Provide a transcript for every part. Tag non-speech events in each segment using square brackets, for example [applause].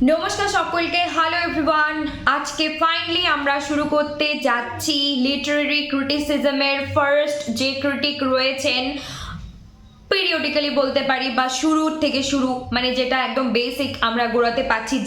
নমস্কার সকলকে hello everyone আজকে ফাইনালি আমরা শুরু করতে যাচ্ছি লিটারেরি ক্রিটিসিজমের ফার্স্ট যে ক্রিটিক রয়েছেন পিরিয়ডিক্যালি বলতে পারি বা শুরুর থেকে শুরু মানে যেটা একদম বেসিক আমরা গোড়াতে পাচ্ছি,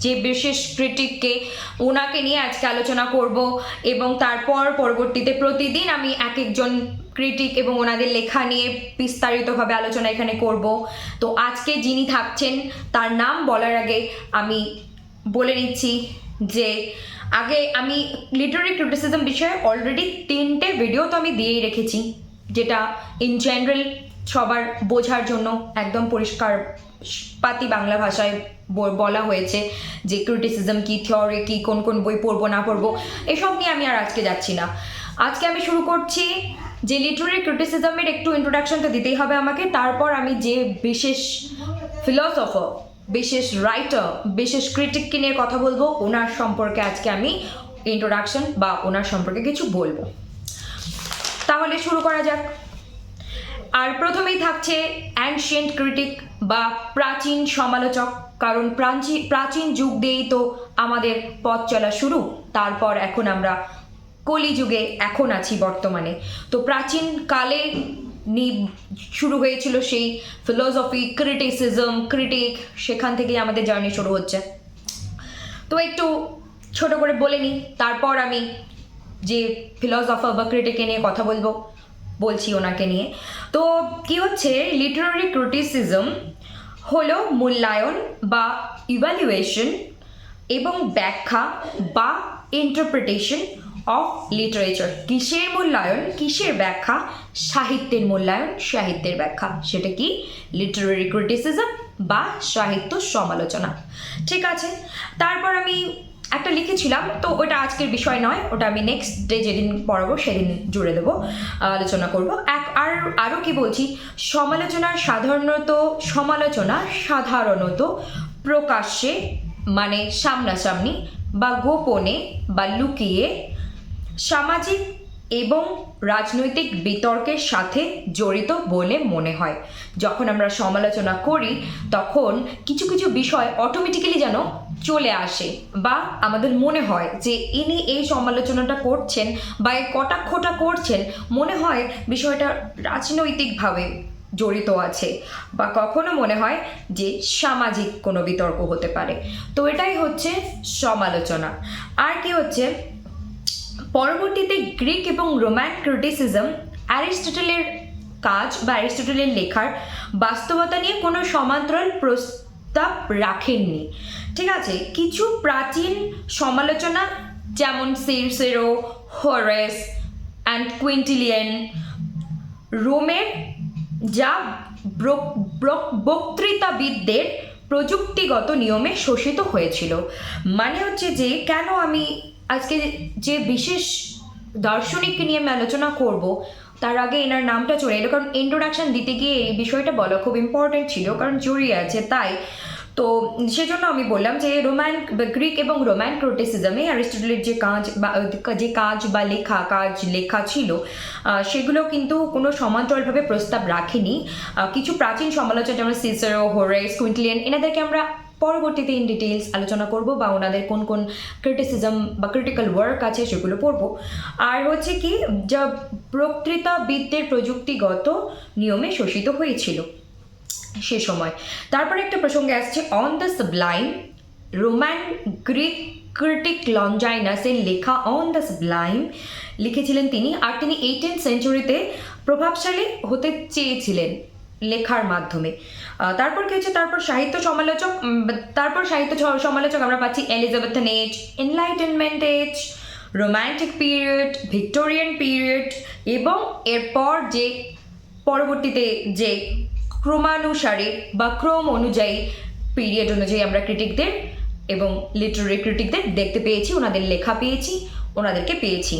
যে- বিশেষ ক্রিটিককে ওনাকে নিয়ে আজকে আলোচনা করব এবং তারপর পরবর্তীতে প্রতিদিন আমি এক একজন ক্রিটিক এবং ওনাদের লেখা নিয়ে বিস্তারিতভাবে আলোচনা এখানে করব। তো আজকে যিনি থাকছেন, তার নাম বলার আগে আমি বলে নিচ্ছি যে, আগে আমি লিটারি ক্রিটিসিজম বিষয়ে অলরেডি তিনটে ভিডিও তো আমি দিয়েই রেখেছি, যেটা ইন জেনারেল সবার বোঝার জন্য একদম পরিষ্কার পাতি বাংলা ভাষায় বলা হয়েছে যে ক্রিটিসিজম কি থিওরি কি, কোন কোন বই পড়ব, না পড়ব, এসব নিয়ে আমি আর আজকে যাচ্ছি না। আজকে আমি শুরু করছি যে লিটারি ক্রিটিসিজমের একটু ইন্ট্রোডাকশন তো দিতেই হবে আমাকে। তারপর আমি যে বিশেষ ফিলসফার বিশেষ রাইটার বিশেষ ক্রিটিককে নিয়ে কথা বলব, ওনার সম্পর্কে আজকে আমি ইন্ট্রোডাকশন বা ওনার সম্পর্কে কিছু বলব। তাহলে শুরু করা যাক। আর প্রথমেই থাকছে অ্যানশিয়েন্ট ক্রিটিক বা প্রাচীন সমালোচক, কারণ প্রাচীন প্রাচীন যুগ দিয়েই তো আমাদের পথ চলা শুরু। তারপর এখন আমরা কলিযুগে এখন আছি বর্তমানে। তো প্রাচীন কালে নি শুরু হয়েছিল সেই ফিলোসফি ক্রিটিসিজম ক্রিটিক সেখান থেকেই আমাদের জার্নি শুরু হচ্ছে। তো একটু ছোট করে বলে নিই, তারপর আমি যে ফিলসফার বা ক্রিটিকে নিয়ে কথা বলব বলছি ওনাকে নিয়ে। তো কি হচ্ছে লিটারারি ক্রিটিসিজম হলো মূল্যায়ন বা ইভ্যালুয়েশন এবং ব্যাখ্যা বা ইন্টারপ্রিটেশন অফ লিটারেচার কিসের মূল্যায়ন, কিসের ব্যাখ্যা? সাহিত্যের মূল্যায়ন, সাহিত্যের ব্যাখ্যা। সেটা কি? লিটারারি ক্রিটিসিজম বা সাহিত্য সমালোচনা। ঠিক আছে, তারপর আমি একটা লিখেছিলাম, তো ওটা আজকের বিষয় নয়, ওটা আমি নেক্সট ডে যেদিন পড়াবো সেদিন জুড়ে দেবো আলোচনা করব। এক, আর আরও কি বলছি? সমালোচনার সাধারণত, সমালোচনা সাধারণত প্রকাশ্যে মানে সামনাসামনি বা গোপনে বা লুকিয়ে সামাজিক এবং রাজনৈতিক বিতর্কের সাথে জড়িত বলে মনে হয়। যখন আমরা সমালোচনা করি, তখন কিছু কিছু বিষয় অটোমেটিক্যালি যেন চলে আসে বা আমাদের মনে হয় যে ইনি এই সমালোচনাটা করছেন বা এই কটাক্ষটা করছেন, মনে হয় বিষয়টা রাজনৈতিকভাবে জড়িত আছে বা কখনো মনে হয় যে সামাজিক কোনো বিতর্ক হতে পারে। তো এটাই হচ্ছে সমালোচনা। আর কি হচ্ছে? পরবর্তীতে গ্রিক এবং রোমান ক্রিটিসিজম, অ্যারিস্টটলের কাজ বা অ্যারিস্টটলের লেখার বাস্তবতা নিয়ে কোনো সমান্তরাল প্রস্তাব রাখেননি। ঠিক আছে, কিছু প্রাচীন সমালোচনা যেমন সিরসেরো, হোরেস অ্যান্ড কুইন্টিলিয়ান, রোমের যা বক্তৃতাবিদদের প্রযুক্তিগত নিয়মে শোষিত হয়েছিল। মানে হচ্ছে যে, কেন আমি আজকে যে বিশেষ দার্শনিককে নিয়ে আমি আলোচনা করব, তার আগে এনার নামটা চলে এলো, কারণ ইন্ট্রোডাকশন দিতে গিয়ে এই বিষয়টা বলা খুব ইম্পর্টেন্ট ছিল, কারণ জড়িয়ে আছে, তাই। তো সেজন্য আমি বললাম যে রোমান গ্রিক এবং রোমান ক্রিটিসিজমে অ্যারিস্টটলের যে কাজ বা, যে কাজ বা লেখা, কাজ লেখা ছিল সেগুলো কিন্তু কোনো সমান্তরালভাবে প্রস্তাব রাখেনি। কিছু প্রাচীন সমালোচক যেমন সিসারো, হোরেস, কুইন্টলিয়ান, এনাদেরকে আমরা পরবর্তীতে ইন ডিটেলস আলোচনা করব বা ওনাদের কোন কোন ক্রিটিসিজম বা ক্রিটিক্যাল ওয়ার্ক আছে সেগুলো পড়ব। আর হচ্ছে কি, যা বক্তৃতাবিদদের প্রযুক্তিগত নিয়মে শোষিত হয়েছিল সে সময়। তারপরে একটা প্রসঙ্গে আসছে on the sublime Roman Greek critic লঞ্জাইনাসের লেখা অন দ্য সাবলাইম লিখেছিলেন তিনি, আর তিনি এইটিন সেঞ্চুরিতে প্রভাবশালী হতে চেয়েছিলেন। লেখার মাধ্যমে। তারপর কি হচ্ছে? তারপর সাহিত্য সমালোচক তারপর সাহিত্য সমালোচক আমরা পাচ্ছি Elizabethan age enlightenment age romantic period Victorian period এবং এরপর যে পরবর্তীতে যে ক্রমানুসারে বা ক্রম অনুযায়ী পিরিয়ড অনুযায়ী আমরা ক্রিটিকদের এবং লিটারারি ক্রিটিকদের দেখতে পেয়েছি, ওনাদের লেখা পেয়েছি, ওনাদেরকে পেয়েছি।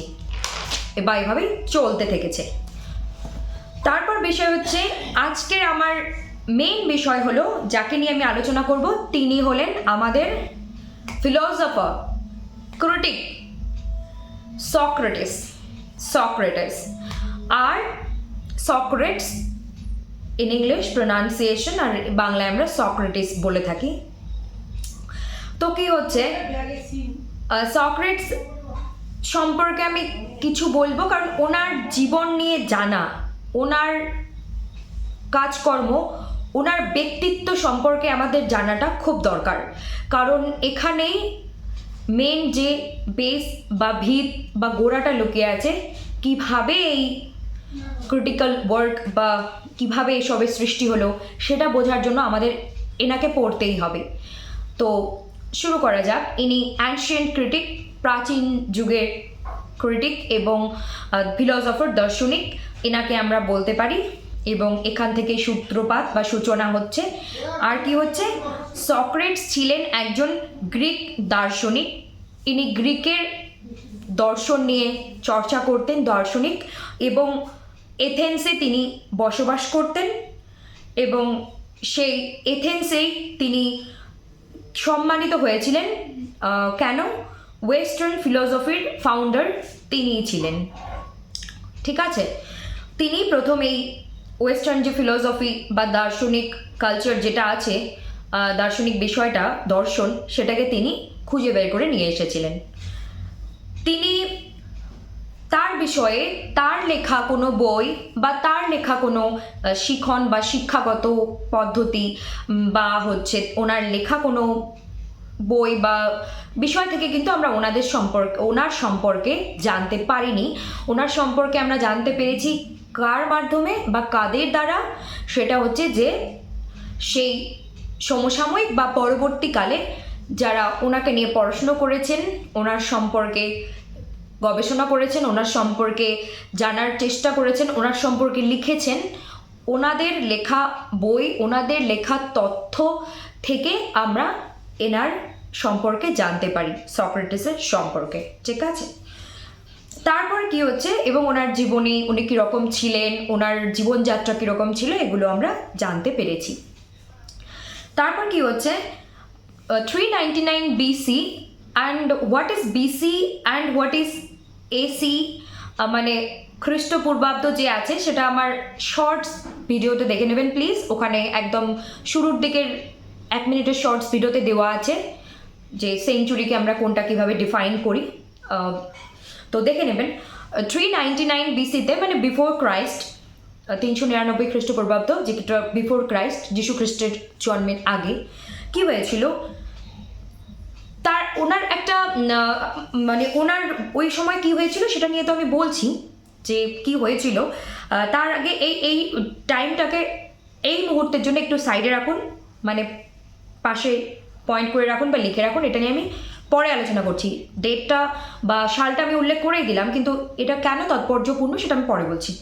বা এভাবেই চলতে থেকেছে। তারপর বিষয় হচ্ছে, আজকের আমার মেইন বিষয় হলো, যাকে নিয়ে আমি আলোচনা করব, তিনি হলেন আমাদের ফিলোসফার ক্রিটিক, সক্রেটিস সক্রেটিস। আর সক্রেটস ইন ইংলিশ প্রোনাউন্সিয়েশন আর বাংলায় আমরা সক্রেটিস বলে থাকি। তো কি হচ্ছে? সক্রেটস সম্পর্কে আমি কিছু বলব, কারণ ওনার জীবন নিয়ে জানা। ওনার কাজকর্ম, ওনার ব্যক্তিত্ব সম্পর্কে আমাদের জানাটা খুব দরকার। কারণ এখানেই মেন যে বেস বা ভিত বা গোড়াটা লুকিয়ে আছে, কীভাবে এই ক্রিটিক্যাল ওয়ার্ক বা কীভাবে এসবের সৃষ্টি হলো, সেটা বোঝার জন্য আমাদের এনাকে পড়তেই হবে। তো শুরু করা যাক। ইনি অ্যানশিয়েন্ট ক্রিটিক প্রাচীন যুগের ক্রিটিক এবং ফিলসফার দার্শনিক। এনাকে আমরা বলতে পারি এবং এখান থেকে সূত্রপাত বা সূচনা হচ্ছে। আর কি হচ্ছে? সক্রেটস ছিলেন একজন গ্রিক দার্শনিক। ইনি গ্রিকের দর্শন নিয়ে চর্চা করতেন দার্শনিক এবং এথেন্সে তিনি বসবাস করতেন এবং সেই এথেন্সেই তিনি সম্মানিত হয়েছিলেন। কেন? ওয়েস্টার্ন ফিলোসফির ফাউন্ডার তিনিই ছিলেন। ঠিক আছে? তিনি প্রথম এই ওয়েস্টার্ন যে ফিলোসফি বা দার্শনিক কালচার যেটা আছে দার্শনিক বিষয়টা, দর্শন, সেটাকে তিনি খুঁজে বের করে নিয়ে এসেছিলেন। তিনি তার বিষয়ে তার লেখা কোনো বই বা তার লেখা কোনো শিখন বা শিক্ষাগত পদ্ধতি বা হচ্ছে ওনার লেখা কোনো বই বা বিষয় থেকে কিন্তু আমরা ওনাদের সম্পর্কে, ওনার সম্পর্কে জানতে পারিনি। ওনার সম্পর্কে আমরা জানতে পেরেছি কার মাধ্যমে বা কাদের দ্বারা? সেটা হচ্ছে যে, সেই সমসাময়িক বা পরবর্তীকালে যারা ওনাকে নিয়ে পড়াশুনো করেছেন, ওনার সম্পর্কে গবেষণা করেছেন, ওনার সম্পর্কে জানার চেষ্টা করেছেন, ওনার সম্পর্কে লিখেছেন, ওনাদের লেখা বই, ওনাদের লেখা তথ্য থেকে আমরা এনার সম্পর্কে জানতে পারি, সক্রেটিসের সম্পর্কে। ঠিক আছে? তারপর কি হচ্ছে? এবং ওনার জীবনী, উনি কীরকম ছিলেন, ওনার জীবনযাত্রা কীরকম ছিল, এগুলো আমরা জানতে পেরেছি। তারপর কি হচ্ছে? Three ninety nine B C and what is B C and what is A C মানে খ্রিস্টপূর্বাব্দ যে আছে, সেটা আমার শর্টস ভিডিওতে দেখে নেবেন প্লিজ ওখানে একদম শুরুর দিকের এক মিনিটের শর্টস ভিডিওতে দেওয়া আছে, যে সেঞ্চুরিকে আমরা কোনটা কীভাবে ডিফাইন করি। তো দেখে নেবেন থ্রি নাইনটি নাইন বিসিতে মানে বিফোর ক্রাইস্ট তিনশো নিরানব্বই খ্রিস্টপূর্বাব্দ, যেটা বিফোর ক্রাইস্ট যিশু খ্রিস্টের জন্মের আগে, কি হয়েছিল? তার ওনার একটা মানে ওনার ওই সময় কি হয়েছিল সেটা নিয়ে তো আমি বলছি, যে কি হয়েছিল তার আগে এই এই টাইমটাকে এই মুহূর্তের জন্য একটু সাইডে রাখুন মানে পাশে পয়েন্ট করে রাখুন বা লিখে রাখুন, এটা নিয়ে আমি পরে আলোচনা করছি। ডেটটা বা সালটা আমি উল্লেখ করেই দিলাম, কিন্তু এটা কেন তাৎপর্যপূর্ণ সেটা আমি পরে বলছি।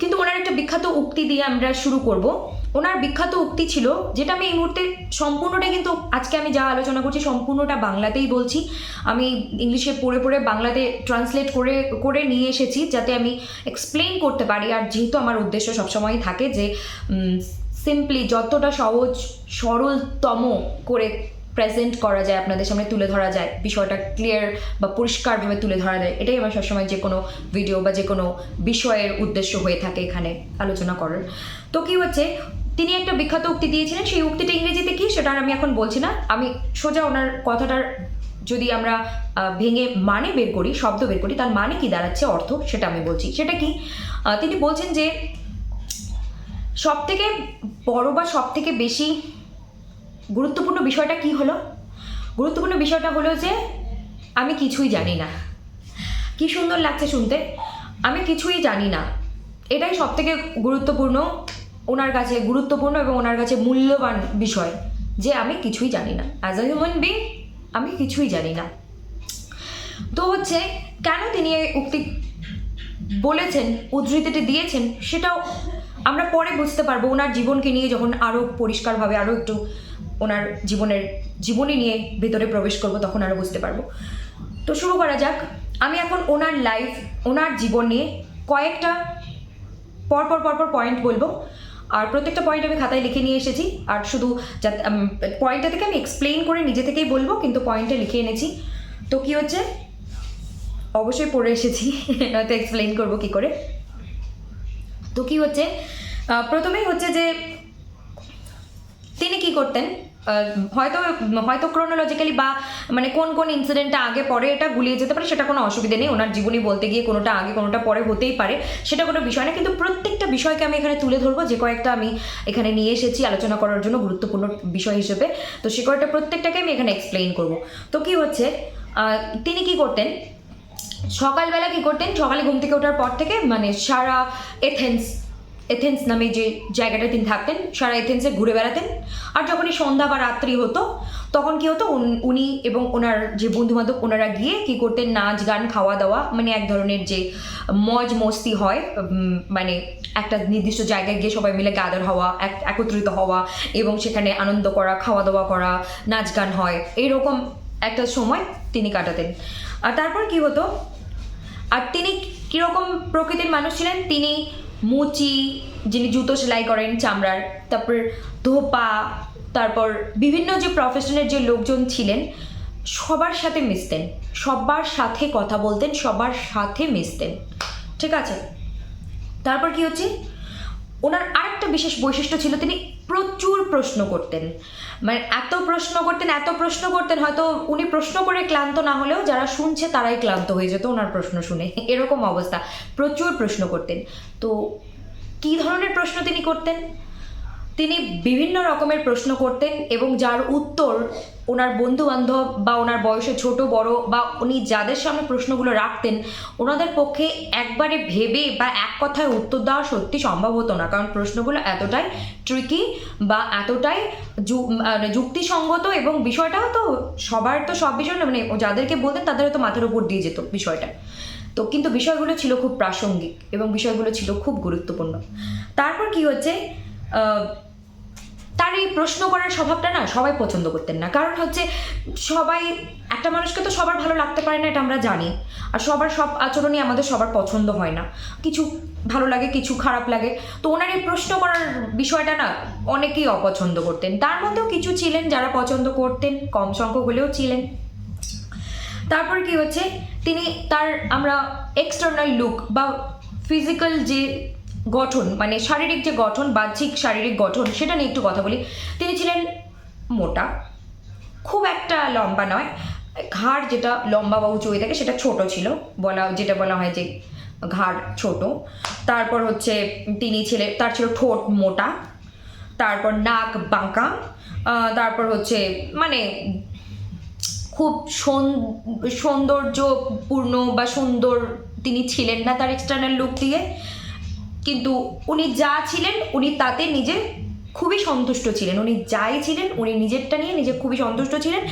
কিন্তু ওনার একটা বিখ্যাত উক্তি দিয়ে আমরা শুরু করব। ওনার বিখ্যাত উক্তি ছিল, যেটা আমি এই মুহূর্তে সম্পূর্ণটাই কিন্তু আজকে আমি যা আলোচনা করছি সম্পূর্ণটা বাংলাতেই বলছি। আমি ইংলিশে পড়ে পড়ে বাংলাতে ট্রান্সলেট করে করে নিয়ে এসেছি যাতে আমি এক্সপ্লেন করতে পারি। আর যেহেতু আমার উদ্দেশ্য সবসময়ই থাকে যে সিম্পলি যতটা সহজ, সরলতম করে প্রেজেন্ট করা যায়, আপনাদের সামনে তুলে ধরা যায়, বিষয়টা ক্লিয়ার বা পরিষ্কারভাবে তুলে ধরা যায়, এটাই আমার সবসময় যে কোনো ভিডিও বা যে কোনো বিষয়ের উদ্দেশ্য হয়ে থাকে এখানে আলোচনা করার। তো কি হচ্ছে, তিনি একটা বিখ্যাত উক্তি দিয়েছিলেন, সেই উক্তিটা ইংরেজিতে কি সেটা আমি এখন বলছি না, আমি সোজা ওনার কথাটার যদি আমরা ভেঙে মানে বের করি, শব্দ বের করি, তার মানে কি দাঁড়াচ্ছে, অর্থ সেটা আমি বলছি। সেটা কি? তিনি বলছেন যে সব থেকে বড় বা সব থেকে বেশি গুরুত্বপূর্ণ বিষয়টা কি হলো? গুরুত্বপূর্ণ বিষয়টা হলো যে, আমি কিছুই জানি না। কি সুন্দর লাগছে শুনতে। আমি কিছুই জানি না। এটাই সব থেকে গুরুত্বপূর্ণ, ওনার কাছে গুরুত্বপূর্ণ এবং ওনার কাছে মূল্যবান বিষয়, যে আমি কিছুই জানি না। অ্যাজ আ হিউম্যান বিং আমি কিছুই জানি না। তো হচ্ছে, কেন তিনি এই উক্তি বলেছেন, উদ্ধৃতিটি দিয়েছেন, সেটাও আমরা পরে বুঝতে পারব। ওনার জীবনকে নিয়ে যখন আরও পরিষ্কারভাবে আরও একটু ওনার জীবনের, জীবনী নিয়ে ভেতরে প্রবেশ করব, তখন আরও বুঝতে পারব। তো শুরু করা যাক। আমি এখন ওনার লাইফ ওনার জীবন নিয়ে কয়েকটা পরপর পরপর পয়েন্ট বলব। আর প্রত্যেকটা পয়েন্ট আমি খাতায় লিখে নিয়ে এসেছি। আর শুধু পয়েন্টটা থেকে আমি এক্সপ্লেইন করে নিজে থেকেই বলব, কিন্তু পয়েন্টে লিখে এনেছি। তো কী হচ্ছে? অবশ্যই পড়ে এসেছি। [laughs] নয়তো এক্সপ্লেইন করব কী করে। তো কী হচ্ছে? প্রথমেই হচ্ছে যে তিনি কি করতেন? হয়তো হয়তো ক্রোনোলজিক্যালি বা মানে কোন কোন ইনসিডেন্টটা আগে, পরে এটা গুলিয়ে যেতে পারে, সেটা কোনো অসুবিধা নেই। ওনার জীবনী বলতে গিয়ে কোনোটা আগে, কোনোটা পরে হতেই পারে, সেটা কোনো বিষয় না। কিন্তু প্রত্যেকটা বিষয়কে আমি এখানে তুলে ধরবো। যে কয়েকটা আমি এখানে নিয়ে এসেছি আলোচনা করার জন্য গুরুত্বপূর্ণ বিষয় হিসেবে। তো সে কয়েকটা প্রত্যেকটাকে আমি এখানে এক্সপ্লেইন করব। তো কি হচ্ছে? তিনি কি করতেন? সকালবেলা কি করতেন? সকালে ঘুম থেকে ওঠার পর থেকে মানে সারা এথেন্স এথেন্স নামে যে জায়গাটা তিনি থাকতেন, সারা এথেন্সে ঘুরে বেড়াতেন। আর যখনই সন্ধ্যা বা রাত্রি হতো, তখন কি হতো, উন- এবং ওনার যে বন্ধু বান্ধব ওনারা গিয়ে কি করতেন, নাচ, গান, খাওয়া দাওয়া মানে এক ধরনের যে মজ মস্তি হয় মানে একটা নির্দিষ্ট জায়গায় গিয়ে সবাই মিলে গ্যাদার হওয়া, এক একত্রিত হওয়া এবং সেখানে আনন্দ করা, খাওয়া দাওয়া করা, নাচ গান হয়, এইরকম একটা সময় তিনি কাটাতেন। আর তারপর কি হতো, আর তিনি কীরকম প্রকৃতির মানুষ ছিলেন, তিনি মুচি, যিনি জুতো সেলাই করেন চামড়ার, তারপর ধোপা, তারপর বিভিন্ন যে প্রফেশনের যে লোকজন ছিলেন, সবার সাথে মিশতেন, সবার সাথে কথা বলতেন, সবার সাথে মিশতেন, ঠিক আছে? তারপর কি হচ্ছে? ওনার আরেকটা বিশেষ বৈশিষ্ট্য ছিল তিনি প্রচুর প্রশ্ন করতেন। মানে এত প্রশ্ন করতেন, এত প্রশ্ন করতেন, হয়তো উনি প্রশ্ন করে ক্লান্ত না হলেও যারা শুনছে তারাই ক্লান্ত হয়ে যেত ওনার প্রশ্ন শুনে। এরকম অবস্থা। প্রচুর প্রশ্ন করতেন। তো কী ধরনের প্রশ্ন তিনি করতেন? তিনি বিভিন্ন রকমের প্রশ্ন করতেন এবং যার উত্তর ওনার বন্ধু বান্ধব বা ওনার বয়সে ছোট, বড় বা উনি যাদের সামনে প্রশ্নগুলো রাখতেন, ওনাদের পক্ষে একবারে ভেবে বা এক কথায় উত্তর দেওয়া সত্যি সম্ভব হতো না। কারণ প্রশ্নগুলো এতটাই ট্রিকি বা এতটাই মানে যুক্তিসঙ্গত এবং বিষয়টাও তো সবার তো সব বিষয় না মানে যাদেরকে বলতেন তাদের তো মাথার উপর দিয়ে যেত বিষয়টা। তো কিন্তু বিষয়গুলো ছিল খুব প্রাসঙ্গিক এবং বিষয়গুলো ছিল খুব গুরুত্বপূর্ণ। তারপর কি হচ্ছে? তার এই প্রশ্ন করার স্বভাবটা না সবাই পছন্দ করতেন না। কারণ হচ্ছে সবাই, একটা মানুষকে তো সবার ভালো লাগতে পারে না, এটা আমরা জানি। আর সবার সব আচরণই আমাদের সবার পছন্দ হয় না। কিছু ভালো লাগে, কিছু খারাপ লাগে। তো ওনার এই প্রশ্ন করার বিষয়টা না অনেকেই অপছন্দ করতেন। তার মধ্যেও কিছু ছিলেন যারা পছন্দ করতেন, কম সংখ্যক হলেও ছিলেন। তারপর কি হচ্ছে, তিনি তার আমরা এক্সটার্নাল লুক বা ফিজিক্যাল যে গঠন মানে শারীরিক যে গঠন, বাহ্যিক শারীরিক গঠন, সেটা নিয়ে একটু কথা বলি। তিনি ছিলেন মোটা, খুব একটা লম্বা নয়। ঘাড় যেটা লম্বা বা উঁচু হয়ে থাকে, সেটা ছোট ছিল। বলা, যেটা বলা হয় যে ঘাড় ছোট। তারপর হচ্ছে তিনি ছিলে তার ছিল ঠোঁট মোটা। তারপর নাক বাঁকা। তারপর হচ্ছে মানে খুব সৌন- সৌন্দর্যপূর্ণ বা সুন্দর তিনি ছিলেন না তার এক্সটার্নাল লুক দিয়ে। কিন্তু উনি যা ছিলেন, উনি তাতে নিজে খুবই সন্তুষ্ট ছিলেন। উনি যাই ছিলেন, উনি নিজেরটা নিয়ে নিজে খুবই সন্তুষ্ট ছিলেন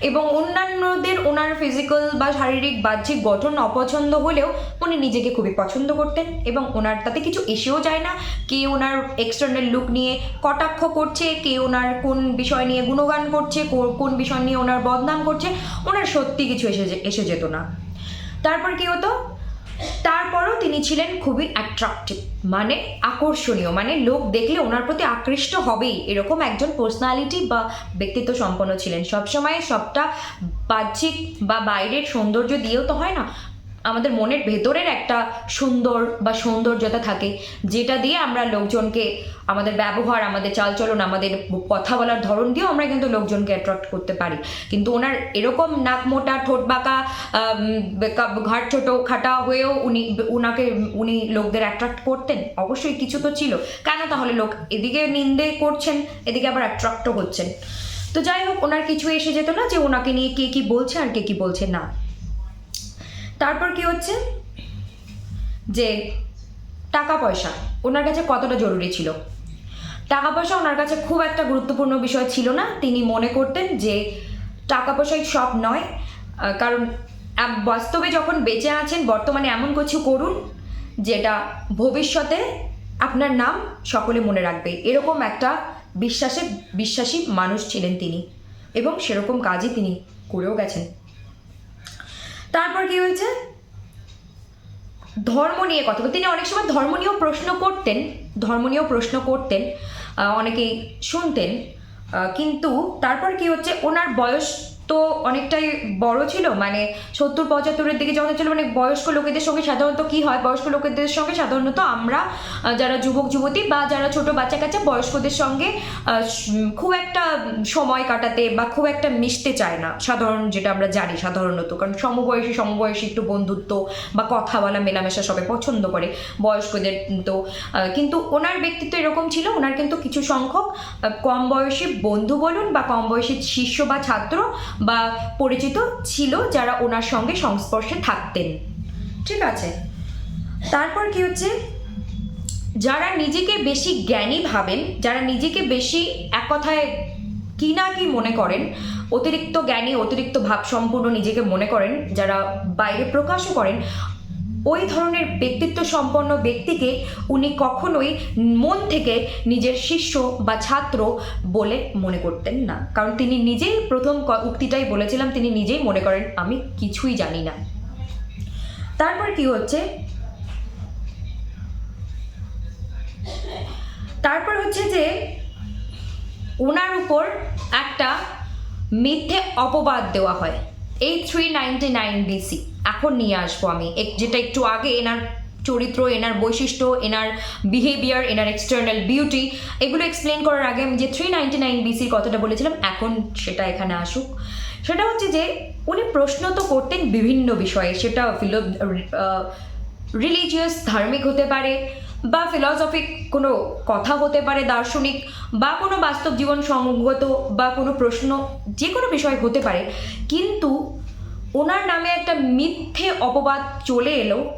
এবং অন্যান্যদের ওনার ফিজিক্যাল বা শারীরিক বাহ্যিক গঠন অপছন্দ হলেও উনি নিজেকে খুবই পছন্দ করতেন এবং ওনার তাতে কিছু এসেও যায় না। কে ওনার এক্সটার্নাল লুক নিয়ে কটাক্ষ করছে, কে ওনার কোন বিষয় নিয়ে গুণগান করছে কোন বিষয় নিয়ে ওনার বদনাম করছে, ওনার সত্যি কিছু এসে এসে যেত না। তারপর কী হতো? তারপরও তিনি ছিলেন খুবই অ্যাট্রাকটিভ মানে আকর্ষণীয় মানে লোক দেখলে ওনার প্রতি আকৃষ্ট হবেই। এরকম একজন পার্সোনালিটি বা ব্যক্তিত্ব সম্পন্ন ছিলেন। সবসময় সবটা বাহ্যিক বা বাইরের সৌন্দর্য দিয়েও তো হয় না আমাদের মনের ভেতরের একটা সুন্দর বা সৌন্দর্যতা থাকে, যেটা দিয়ে আমরা লোকজনকে, আমাদের ব্যবহার, আমাদের চালচলন, আমাদের কথা বলার ধরন দিয়েও আমরা কিন্তু লোকজনকে অ্যাট্রাক্ট করতে পারি। কিন্তু ওনার এরকম নাক মোটা, ঠোঁট বাঁকা ঘাট ছোটো, খাটা হয়েও উনি, উনাকে, উনি লোকদের অ্যাট্রাক্ট করতেন, অবশ্যই কিছু তো ছিল। কেন তাহলে লোক এদিকে নিন্দে করছেন, এদিকে আবার অ্যাট্রাক্টও হচ্ছেন। তো যাই হোক, ওনার কিছু এসে যেত না যে ওনাকে নিয়ে কে কি বলছে আর কে কি বলছে না। তারপর কি হচ্ছে? যে টাকা পয়সা, ওনার কাছে কতটা জরুরি ছিল? টাকা পয়সা ওনার কাছে খুব একটা গুরুত্বপূর্ণ বিষয় ছিল না। তিনি মনে করতেন যে টাকা পয়সাই সব নয়। কারণ বাস্তবে যখন বেঁচে আছেন, বর্তমানে এমন কিছু করুন যেটা ভবিষ্যতে আপনার নাম সকলে মনে রাখবে। এরকম একটা বিশ্বাসে, বিশ্বাসী মানুষ ছিলেন তিনি এবং সেরকম কাজই তিনি করেও গেছেন। তারপর কি হয়েছে? ধর্ম নিয়ে কথা তিনি অনেক সময় ধর্ম নিয়েও প্রশ্ন করতেন ধর্ম নিয়েও প্রশ্ন করতেন অনেকেই শুনতেন কিন্তু তারপর কি হচ্ছে? ওনার বয়স তো অনেকটাই বড় ছিল মানে সত্তর পঁচাত্তরের দিকে যখন ছিল মানে বয়স্ক লোকেদের সঙ্গে সাধারণত কি হয়? বয়স্ক লোকেদের সঙ্গে সাধারণত আমরা যারা যুবক, যুবতী বা যারা ছোট বাচ্চা কাচ্চা, বয়স্কদের সঙ্গে খুব একটা সময় কাটাতে বা খুব একটা মিশতে চায় না। সাধারণ যেটা আমরা জানি সাধারণত, কারণ সমবয়সী সমবয়সী একটু বন্ধুত্ব বা কথা বলা মেলামেশা সবাই পছন্দ করে বয়স্কদের তো কিন্তু ওনার ব্যক্তিত্ব এরকম ছিল, ওনার কিন্তু কিছু সংখ্যক কম বয়সী বন্ধু বলুন বা কম বয়সী শিষ্য বা ছাত্র বা পরিচিত ছিল যারা ওনার সঙ্গে সংস্পর্শে থাকতেন। ঠিক আছে? তারপর কি হচ্ছে? যারা নিজেকে বেশি জ্ঞানী ভাবেন, যারা নিজেকে বেশি এক কথায় কি না কি মনে করেন, অতিরিক্ত জ্ঞানী, অতিরিক্ত ভাবসম্পূর্ণ নিজেকে মনে করেন, যারা বাইরে প্রকাশও করেন ওই ধরনের ব্যক্তিত্ব সম্পন্ন ব্যক্তিকে উনি কখনোই মন থেকে নিজের শিষ্য বা ছাত্র বলে মনে করতেন না। কারণ তিনি নিজেই প্রথম উক্তিটাই বলেছিলাম, তিনি নিজেই মনে করেন, আমি কিছুই জানি না। তারপর কি হচ্ছে? তারপর হচ্ছে যে ওনার উপর একটা মিথ্যে অপবাদ দেওয়া হয়। এই থ্রি নাইনটি নাইন বিসি এখন নিয়ে আসব আমি। যেটা একটু আগে এনার চরিত্র, এনার বৈশিষ্ট্য, এনার বিহেভিয়ার এনার এক্সটার্নাল বিউটি এগুলো এক্সপ্লেন করার আগে আমি যে থ্রি নাইনটি নাইন বিসির কথাটা বলেছিলাম, এখন সেটা এখানে আসুক। সেটা হচ্ছে যে উনি প্রশ্ন তো করতেন বিভিন্ন বিষয়ে। সেটা ফিলো রিলিজিয়াস ধার্মিক হতে পারে বা ফিলসফিক কোনো কথা হতে পারে দার্শনিক, বা কোনো বাস্তব জীবন সঙ্গত, বা কোনো প্রশ্ন, যে কোনো বিষয় হতে পারে, কিন্তু ওনার নামে একটা মিথ্যে অপবাদ চলে এলো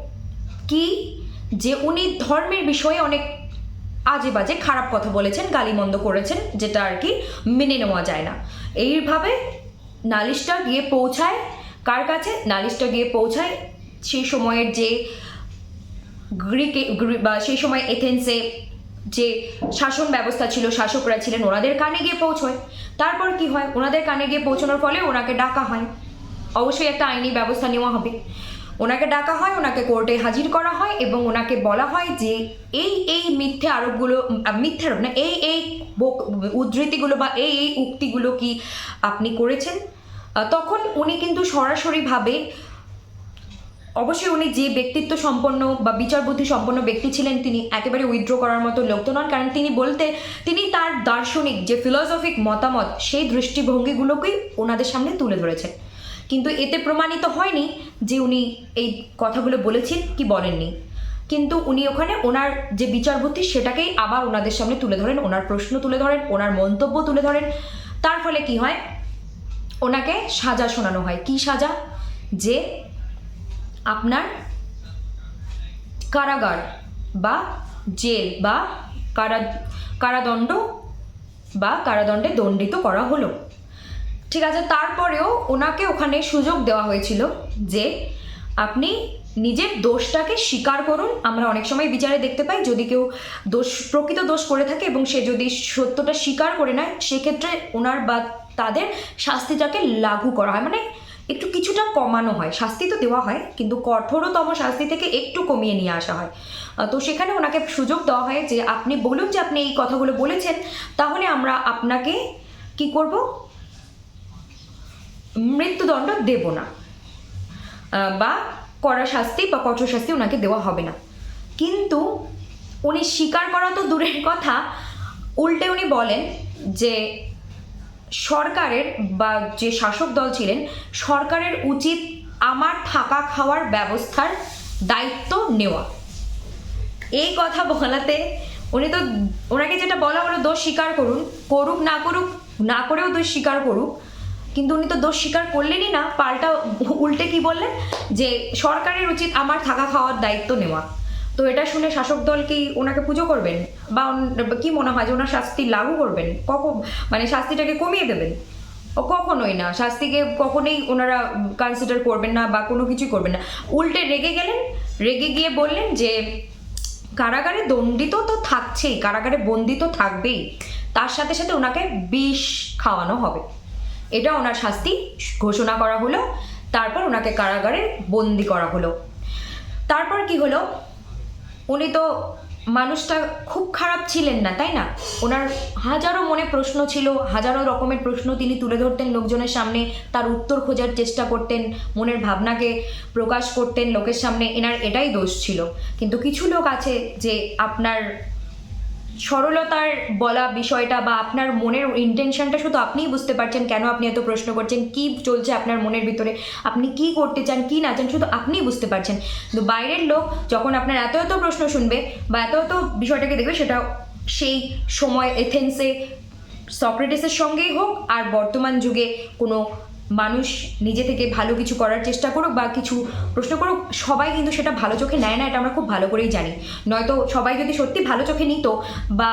কি? যে উনি ধর্মের বিষয়ে অনেক আজে বাজে খারাপ কথা বলেছেন, গালিমন্দ করেছেন, যেটা আর কি মেনে নেওয়া যায় না। এইভাবে নালিশটা গিয়ে পৌঁছায়, কার কাছে? নালিশটা গিয়ে পৌঁছায় সেই সময়ের যে গ্রিকে বা সেই সময় এথেন্সে যে শাসন ব্যবস্থা ছিল, শাসকরা ছিলেন, ওনাদের কানে গিয়ে পৌঁছয়। তারপর কি হয়? ওনাদের কানে গিয়ে পৌঁছানোর ফলে ওনাকে ডাকা হয়। অবশ্যই একটা আইনি ব্যবস্থা নেওয়া হবে। ওনাকে ডাকা হয়, ওনাকে কোর্টে হাজির করা হয় এবং ওনাকে বলা হয় যে, এই এই মিথ্যে আরোপগুলো মিথ্যে আরোপ না, এই এই উদ্ধৃতিগুলো বা এই এই উক্তিগুলো কি আপনি করেছেন? তখন উনি কিন্তু সরাসরিভাবে অবশ্যই উনি যে ব্যক্তিত্ব সম্পন্ন বা বিচার বুদ্ধি সম্পন্ন ব্যক্তি ছিলেন, তিনি একেবারে উইথড্র করার মতো লোক তো নন। কারণ তিনি বলতে, তিনি তার দার্শনিক যে ফিলসফিক মতামত, সেই দৃষ্টিভঙ্গিগুলোকেই ওনাদের সামনে তুলে ধরেছেন। কিন্তু এতে প্রমাণিত হয়নি যে উনি এই কথাগুলো বলেছেন কি বলেননি। কিন্তু উনি ওখানে ওনার যে বিচার বুদ্ধি, সেটাকেই আবার ওনাদের সামনে তুলে ধরেন, ওনার প্রশ্ন তুলে ধরেন, ওনার মন্তব্য তুলে ধরেন। তার ফলে কি হয়? ওনাকে সাজা শোনানো হয়। কি সাজা? যে আপনার কারাগার বা জেল বা কারা, কারাদণ্ড বা কারাদণ্ডে দণ্ডিত করা হলো। ঠিক আছে, তারপরেও ওনাকে ওখানে সুযোগ দেওয়া হয়েছিল যে আপনি নিজের দোষটাকে স্বীকার করুন। আমরা অনেক সময় বিচারে দেখতে পাই, যদি কেউ দোষ, প্রকৃত দোষ করে থাকে এবং সে যদি সত্যটা স্বীকার করে নেয়, সেক্ষেত্রে ওনার বা তাদের শাস্তিটাকে লাগু করা হয়। মানে একটু কিছুটা কমানো হয়। শাস্তি তো দেওয়া হয়, কিন্তু কঠোরতম শাস্তি থেকে একটু কমিয়ে নিয়ে আসা হয়। তো সেখানে ওনাকে সুযোগ দেওয়া হয় যে আপনি বলুন যে আপনি এই কথাগুলো বলেছেন, তাহলে আমরা আপনাকে কি করব? মৃত্যুদণ্ড দেব না। বা কড়া শাস্তি বা কঠোর শাস্তি ওনাকে দেওয়া হবে না। কিন্তু উনি স্বীকার করা তো দূরের কথা, উল্টে উনি বলেন যে সরকারের বা যে শাসক দল ছিলেন, সরকারের উচিত আমার থাকা খাওয়ার ব্যবস্থার দায়িত্ব নেওয়া। এই কথা বলাতে উনি তো, ওনাকে যেটা বলা হলো, দোষ স্বীকার করুন, করুক না করুক, না করেও দোষ স্বীকার করুক, কিন্তু উনি তো দোষ স্বীকার করলেনই না, পাল্টা উল্টে কি বললেন? যে সরকারের উচিত আমার থাকা খাওয়ার দায়িত্ব নেওয়া। তো এটা শুনে শাসক দল কি ওনাকে পুজো করবেন? বা কি মনে হয় যে ওনার শাস্তি লাগু করবেন? কখন? মানে শাস্তিটাকে কমিয়ে দেবেন? ও কখনোই না। শাস্তিকে কখনোই ওনারা কনসিডার করবেন না বা কোনো কিছুই করবেন না। উল্টে রেগে গেলেন। রেগে গিয়ে বললেন যে, কারাগারে দণ্ডিত তো থাকছেই, কারাগারে বন্দি তো থাকবেই। তার সাথে সাথে ওনাকে বিষ খাওয়ানো হবে। এটা ওনার শাস্তি ঘোষণা করা হলো। তারপর ওনাকে কারাগারে বন্দি করা হলো। তারপর কি হলো? উনি তো মানুষটা খুব খারাপ ছিলেন না, তাই না? ওনার হাজারো মনে প্রশ্ন ছিল, হাজারো রকমের প্রশ্ন তিনি তুলে ধরতেন লোকজনের সামনে, তার উত্তর খোঁজার চেষ্টা করতেন, মনের ভাবনাকে প্রকাশ করতেন লোকের সামনে, এনার এটাই দোষ ছিল। কিন্তু কিছু লোক আছে যে আপনার সরলতার বলা বিষয়টা বা আপনার মনের ইন্টেনশনটা শুধু আপনিই বুঝতে পারছেন কেন আপনি এত প্রশ্ন করছেন, কি চলছে আপনার মনের ভিতরে, আপনি কি করতে চান, কি না চান শুধু আপনিই বুঝতে পারছেন। কিন্তু বাইরের লোক যখন আপনার এত এত প্রশ্ন শুনবে বা এত এত বিষয়টাকে দেখবে, সেটা সেই সময় এথেন্সে সক্রেটিসের সঙ্গেই হোক আর বর্তমান যুগে কোনো মানুষ নিজে থেকে ভালো কিছু করার চেষ্টা করুক বা কিছু প্রশ্ন করুক, সবাই কিন্তু সেটা ভালো চোখে নেয় না, এটা আমরা খুব ভালো করেই জানি। নয়তো সবাই যদি সত্যি ভালো চোখে নিত বা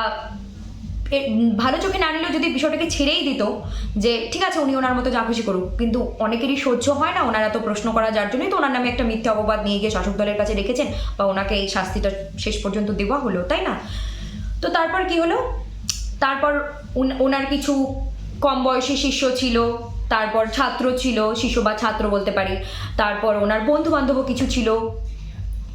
ভালো চোখে না নিলেও যদি বিষয়টাকে ছেড়েই দিত যে, ঠিক আছে, উনি ওনার মতো যা খুশি করুক। কিন্তু অনেকেরই সহ্য হয় না, ওনারা তো প্রশ্ন করা যার জন্যই তো ওনার নামে একটা মিথ্যা অপবাদ নিয়ে গিয়ে শাসক দলের কাছে রেখেছেন বা ওনাকে এই শাস্তিটা শেষ পর্যন্ত দেওয়া হলো, তাই না? তো তারপর কি হলো? তারপর ওনার কিছু কম বয়সী শিষ্য ছিল তারপর ছাত্র ছিল, শিশু বা ছাত্র বলতে পারি। তারপর ওনার বন্ধু বান্ধবও কিছু ছিল।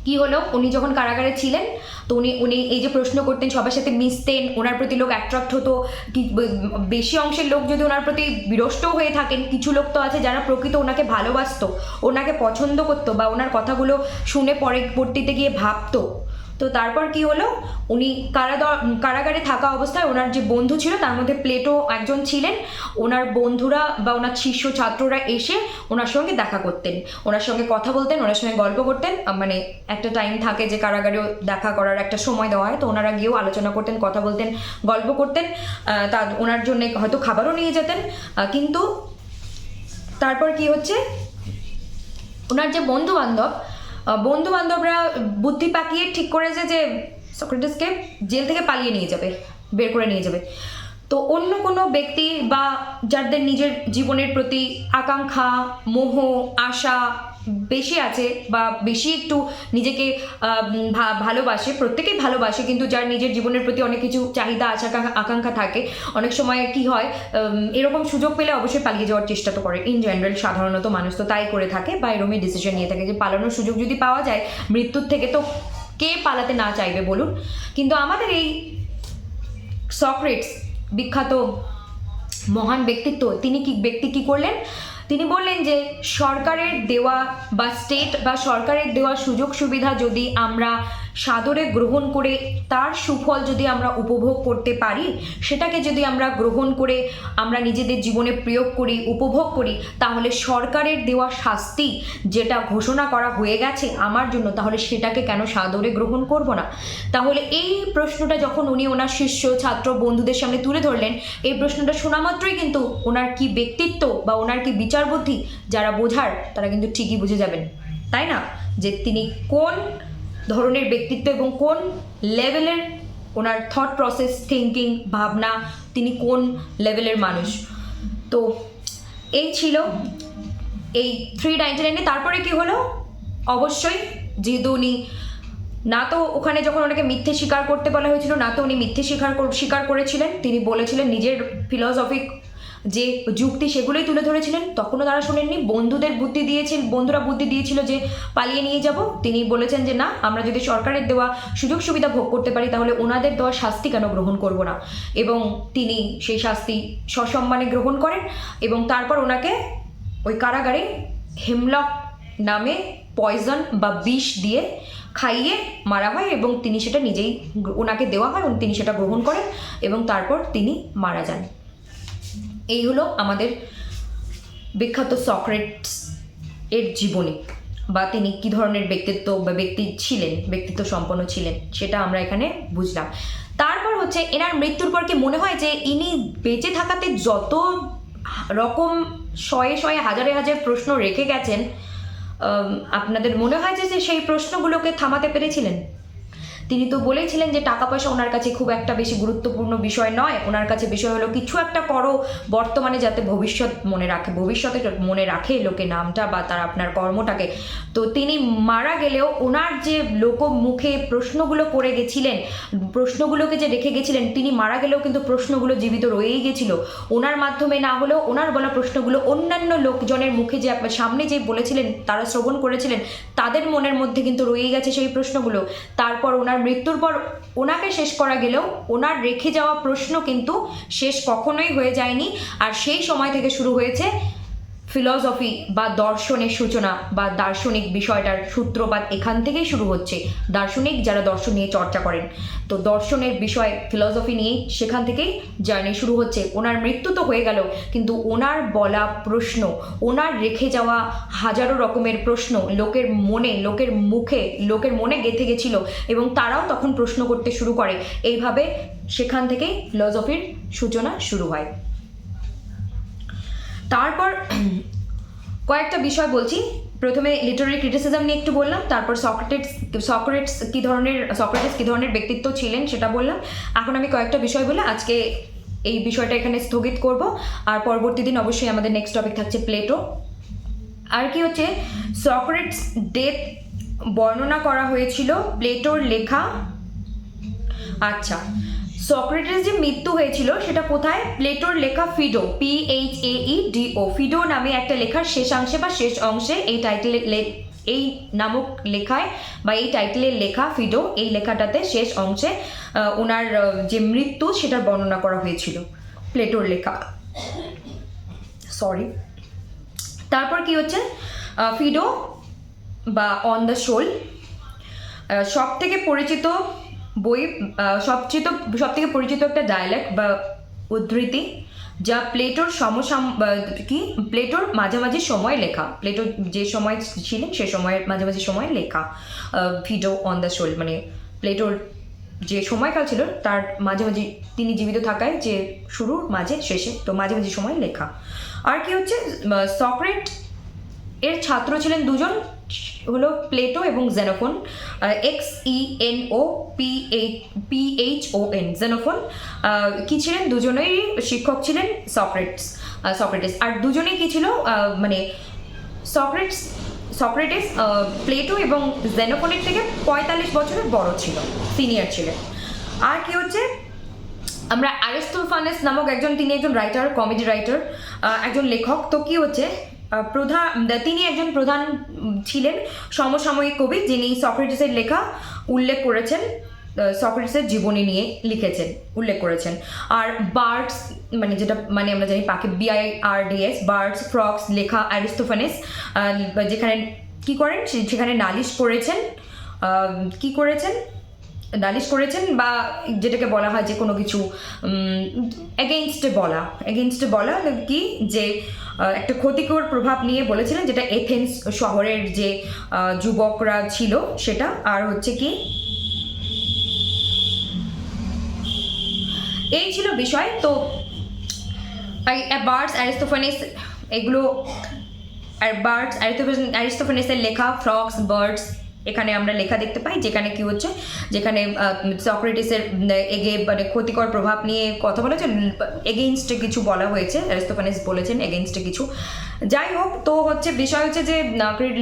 কি হলো? উনি যখন কারাগারে ছিলেন, তো উনি উনি এই যে প্রশ্ন করতেন, সবার সাথে মিশতেন, ওনার প্রতি লোক অ্যাট্রাক্ট হতো। কি, বেশি অংশের লোক যদি ওনার প্রতি বিরষ্টও হয়ে থাকেন, কিছু লোক তো আছে যারা প্রকৃত ওনাকে ভালোবাসতো, ওনাকে পছন্দ করতো বা ওনার কথাগুলো শুনে পরে পরবর্তীতে গিয়ে ভাবতো। তো তারপর কি হলো? উনি কারাদ- কারাগারে থাকা অবস্থায় ওনার যে বন্ধু ছিল, তার মধ্যে প্লেটো একজন ছিলেন। ওনার বন্ধুরা বা ওনার শিষ্য ছাত্ররা এসে ওনার সঙ্গে দেখা করতেন। ওনার সঙ্গে কথা বলতেন, ওনার সঙ্গে গল্প করতেন। মানে একটা টাইম থাকে যে কারাগারেও দেখা করার একটা সময় দেওয়া হয়। তো ওনারা গিয়েও আলোচনা করতেন, কথা বলতেন, গল্প করতেন। তা ওনার জন্য হয়তো খাবারও নিয়ে যেতেন। কিন্তু তারপর কি হচ্ছে? ওনার যে বন্ধু বান্ধব বন্ধু বান্ধবরা বুদ্ধি পাকিয়ে ঠিক করেছে যে সক্রেটিসকে জেল থেকে পালিয়ে নিয়ে যাবে, বের করে নিয়ে যাবে। তো অন্য কোনো ব্যক্তি বা যাদের নিজের জীবনের প্রতি আকাঙ্ক্ষা, মোহ, আশা বেশি আছে বা বেশি একটু নিজেকে ভালোবাসে, প্রত্যেকেই ভালোবাসে, কিন্তু যার নিজের জীবনের প্রতি অনেক কিছু চাহিদা, আশা আকাঙ্ক্ষা- থাকে, অনেক সময় কি হয় এরকম সুযোগ পেলে অবশ্যই পালিয়ে যাওয়ার চেষ্টা তো করে। ইন জেনারেল সাধারণত মানুষ তো তাই করে থাকে বা এরকমই ডিসিশন নিয়ে থাকে যে পালানোর সুযোগ যদি পাওয়া যায়, মৃত্যুর থেকে তো কে পালাতে না চাইবে বলুন? কিন্তু আমাদের এই সক্রেটস, বিখ্যাত মহান ব্যক্তিত্ব, তিনি কি, ব্যক্তি কি করলেন? তিনি বললেন যে সরকারের দেওয়া বা স্টেট বা সরকারের দেওয়া সুযোগ সুবিধা যদি আমরা সাদরে গ্রহণ করে তার সুফল যদি আমরা উপভোগ করতে পারি, সেটাকে যদি আমরা গ্রহণ করে আমরা নিজেদের জীবনে প্রয়োগ করি, উপভোগ করি, তাহলে সরকারের দেওয়া শাস্তি যেটা ঘোষণা করা হয়ে গেছে আমার জন্য, তাহলে সেটাকে কেন সাদরে গ্রহণ করব না? তাহলে এই প্রশ্নটা যখন উনি ওনার শিষ্য, ছাত্র, বন্ধুদের সামনে তুলে ধরলেন, এই প্রশ্নটা শোনা মাত্রই কিন্তু ওনার কি ব্যক্তিত্ব বা ওনার কি বিচার বুদ্ধি যারা বোঝার, তারা কিন্তু ঠিকই বুঝে যাবেন। তাই না? যে তিনি কোন ধরনের ব্যক্তিত্ব এবং কোন লেভেলের ওনার থট প্রসেস থিঙ্কিং ভাবনা, তিনি কোন লেভেলের মানুষ? তো এই ছিল এই থ্রি নাইনটি নাইনে তারপরে কি হলো? অবশ্যই যেহেতু উনি না তো ওখানে যখন ওনাকে মিথ্যে স্বীকার করতে বলা হয়েছিল, না তো উনি মিথ্যে স্বীকার স্বীকার করেছিলেন। তিনি বলেছিলেন নিজের ফিলসফিক যে যুক্তি সেগুলোই তুলে ধরেছিলেন, তখনও তারা শোনেননি। বন্ধুদের বুদ্ধি দিয়েছিল বন্ধুরা বুদ্ধি দিয়েছিল যে পালিয়ে নিয়ে যাব। তিনি বলেছেন যে, না, আমরা যদি সরকারের দেওয়া সুযোগ সুবিধা ভোগ করতে পারি, তাহলে ওনাদের দেওয়া শাস্তি কেন গ্রহণ করব না? এবং তিনি সেই শাস্তি সসম্মানে গ্রহণ করেন এবং তারপর ওনাকে ওই কারাগারে হেমলক নামে পয়জন বা বিষ দিয়ে খাইয়ে মারা হয় এবং তিনি সেটা নিজেই, ওনাকে দেওয়া হয় এবং তিনি সেটা গ্রহণ করেন এবং তারপর তিনি মারা যান। এই হলো আমাদের বিখ্যাত সক্রেটস এর জীবনী, বা তিনি কী ধরনের ব্যক্তিত্ব বা ব্যক্তি ছিলেন, ব্যক্তিত্ব সম্পন্ন ছিলেন, সেটা আমরা এখানে বুঝলাম। তারপর হচ্ছে এনার মৃত্যুর পর কি মনে হয় যে ইনি বেঁচে থাকাতে যত রকম শয়ে শয়ে হাজারে হাজার প্রশ্ন রেখে গেছেন আপনাদের মনে হয় যে সেই প্রশ্নগুলোকে থামাতে পেরেছিলেন? তিনি তো বলেছিলেন যে টাকা পয়সা ওনার কাছে খুব একটা বেশি গুরুত্বপূর্ণ বিষয় নয়। ওনার কাছে বিষয় হলো, কিছু একটা করো বর্তমানে যাতে ভবিষ্যৎ মনে রাখে, ভবিষ্যতে মনে রাখে লোকে নামটা বা তার আপনার কর্মটাকে। তো তিনি মারা গেলেও ওনার যে লোক মুখে প্রশ্নগুলো করে গেছিলেন, প্রশ্নগুলোকে যে রেখে গেছিলেন, তিনি মারা গেলেও কিন্তু প্রশ্নগুলো জীবিত রয়েই গেছিল। ওনার মাধ্যমে না হলেও ওনার বলা প্রশ্নগুলো অন্যান্য লোকজনের মুখে যে আপনার সামনে যে বলেছিলেন, তারা শ্রবণ করেছিলেন, তাদের মনের মধ্যে কিন্তু রয়েই গেছে সেই প্রশ্নগুলো। তারপর ওনার ওনার মৃত্যুর পর ওনাকে শেষ করা গেলেও ওনার রেখে যাওয়া প্রশ্ন কিন্তু শেষ কখনোই হয়ে যায়নি। আর সেই সময় থেকে শুরু হয়েছে ফিলসফি বা দর্শনের সূচনা বা দার্শনিক বিষয়টার সূত্রপাত এখান থেকেই শুরু হচ্ছে। দার্শনিক যারা দর্শন নিয়ে চর্চা করেন। তো দর্শনের বিষয়, ফিলসফি নিয়েই সেখান থেকেই জার্নি শুরু হচ্ছে। ওনার মৃত্যু তো হয়ে গেল, কিন্তু ওনার বলা প্রশ্ন, ওনার রেখে যাওয়া হাজারো রকমের প্রশ্ন লোকের মনে, লোকের মুখে, লোকের মনে গেঁথে গেছিল এবং তারাও তখন প্রশ্ন করতে শুরু করে। এইভাবে সেখান থেকেই ফিলসফির সূচনা শুরু হয়। তারপর কয়েকটা বিষয় বলছি। প্রথমে লিটারারি ক্রিটিসিজম নিয়ে একটু বললাম, তারপর সক্রেটিস সক্রেটস কী ধরনের সক্রেটিস কী ধরনের ব্যক্তিত্ব ছিলেন সেটা বললাম। এখন আমি কয়েকটা বিষয় বলে আজকে এই বিষয়টা এখানে স্থগিত করব। আর পরবর্তী দিন অবশ্যই আমাদের নেক্সট টপিক থাকছে প্লেটো আর কি হচ্ছে সক্রেটস ডেথ বর্ণনা করা হয়েছিল প্লেটোর লেখা। আচ্ছা সক্রেটিস যে মৃত্যু হয়েছিল, সেটা কোথায়? প্লেটোর লেখা Phaedo P H A E D O Phaedo নামে একটা লেখার শেষাংশে বা শেষ অংশে এই টাইটেলে এই নামক লেখায় বা এই টাইটেলের লেখা ফিডো, এই লেখাটাতে শেষ অংশে ওনার যে মৃত্যু, সেটার বর্ণনা করা হয়েছিল, প্লেটোর লেখা। সরি তারপর কি হচ্ছে? ফিডো বা অন দ্য শোল সব থেকে পরিচিত বই সবচেয়ে সব থেকে পরিচিত একটা ডায়ালেক্ট বা উদ্ধৃতি যা প্লেটোর সমসাম কি? প্লেটোর মাঝামাঝি সময় লেখা। প্লেটো যে সময় ছিলেন, সে সময়ের মাঝামাঝি সময় লেখা ভিডো অন দ্য শোল মানে প্লেটোর যে সময়কাল ছিল, তার মাঝামাঝি তিনি জীবিত থাকায় যে শুরুর মাঝে শেষে, তো মাঝামাঝি সময় লেখা। আর কি হচ্ছে? সক্রেট এর ছাত্র ছিলেন দুজন, হলো প্লেটো এবং Xenophon X E N O P P H O N Xenophon কি ছিলেন? দুজনেই শিক্ষক ছিলেন, সক্রেটস সক্রেটিস। আর দুজনেই কি ছিল? মানে সক্রেটস, সক্রেটিস প্লেটো এবং জেনোফোনের থেকে পঁয়তাল্লিশ বছরের বড় ছিল সিনিয়র ছিলেন। আর কি হচ্ছে? আমরা অ্যারিস্টোফানেস নামক একজন, তিনি একজন রাইটার কমেডি রাইটার একজন লেখক। তো কি হচ্ছে? প্রধান তিনি একজন প্রধান ছিলেন সমসাময়িক কবি যিনি সক্রেটিসের লেখা উল্লেখ করেছেন সক্রেটিসের জীবনী নিয়ে লিখেছেন উল্লেখ করেছেন। আর বার্ডস মানে যেটা মানে আমরা জানি পাখি বিআই আর ডিএস বার্ডস ফ্রক্স লেখা অ্যারিস্টোফানেস আহ, যেখানে কি করেন? সেখানে নালিশ করেছেন কি করেছেন? নালিশ করেছেন বা যেটাকে বলা হয় যে কোনো কিছু এগেইনস্টে বলা এগেইনস্টে বলা কি যে একটা ক্ষতিকর প্রভাব নিয়ে বলেছিলেন, যেটা এথেন্স শহরের যে যুবকরা ছিল সেটা। আর হচ্ছে কি, এই ছিল বিষয়। তো বার্ডস অ্যারিস্তোফানিস এগুলো আর বার্ডস অ্যারিস্টোফানিসের লেখা ফ্রক্স বার্ডস এখানে আমরা লেখা দেখতে পাই, যেখানে কি হচ্ছে, যেখানে সক্রেটিসের এগে মানে ক্ষতিকর প্রভাব নিয়ে কথা বলা হচ্ছে এগেইনস্টে কিছু বলা হয়েছে, অ্যারিস্টোফানিস বলেছেন এগেইনস্টে কিছু। যাই হোক, তো হচ্ছে বিষয় হচ্ছে যে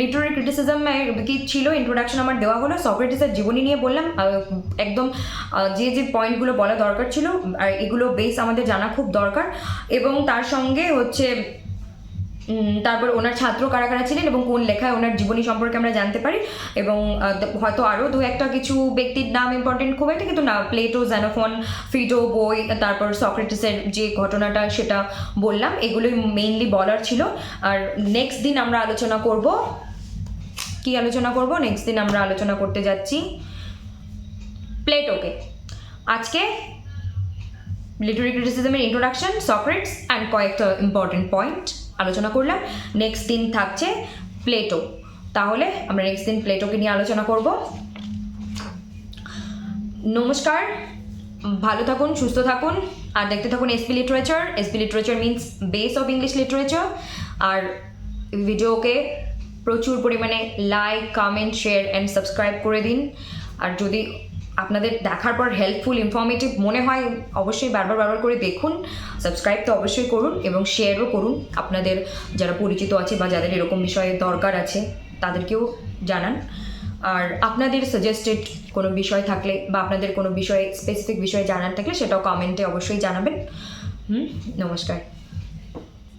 লিটারি ক্রিটিসিজম কি ছিল ইন্ট্রোডাকশন আমার দেওয়া হলো, সক্রেটিসের জীবনী নিয়ে বললাম একদম যে যে পয়েন্টগুলো বলা দরকার ছিল, আর এগুলো বেস আমাদের জানা খুব দরকার, এবং তার সঙ্গে হচ্ছে তারপর ওনার ছাত্র কারা কারা ছিলেন এবং কোন লেখায় ওনার জীবনী সম্পর্কে আমরা জানতে পারি এবং হয়তো আরও দু একটা কিছু ব্যক্তির নাম ইম্পর্টেন্ট খুব একটা, কিন্তু না, প্লেটো জ্যানোফোন ফিডো, বই, তারপর সক্রেটিসের যে ঘটনাটা সেটা বললাম, এগুলোই মেইনলি বলার ছিল। আর নেক্সট দিন আমরা আলোচনা করব, কি আলোচনা করব? নেক্সট দিন আমরা আলোচনা করতে যাচ্ছি প্লেটোকে। আজকে লিটারি ক্রিটিসিজমের ইন্ট্রোডাকশন সক্রেটস অ্যান্ড কয়েকটা ইম্পর্টেন্ট পয়েন্ট আলোচনা করলাম। নেক্সট দিন থাকছে প্লেটো তাহলে আমরা নেক্সট দিন প্লেটোকে নিয়ে আলোচনা করব। নমস্কার, ভালো থাকুন, সুস্থ থাকুন, আর দেখতে থাকুন S P literature S P literature means base of English literature আর ভিডিওকে প্রচুর পরিমাণে like comment share and subscribe করে দিন। আর যদি আপনাদের দেখার পর হেল্পফুল ইনফর্মেটিভ মনে হয়, অবশ্যই বারবার বারবার করে দেখুন সাবস্ক্রাইব তো অবশ্যই করুন এবং শেয়ারও করুন। আপনাদের যারা পরিচিত আছে বা যাদের এরকম বিষয়ে দরকার আছে, তাদেরকেও জানান। আর আপনাদের সাজেস্টেড কোনো বিষয় থাকলে বা আপনাদের কোনো বিষয়ে স্পেসিফিক বিষয়ে জানার থাকলে সেটাও কমেন্টে অবশ্যই জানাবেন। হুম, নমস্কার।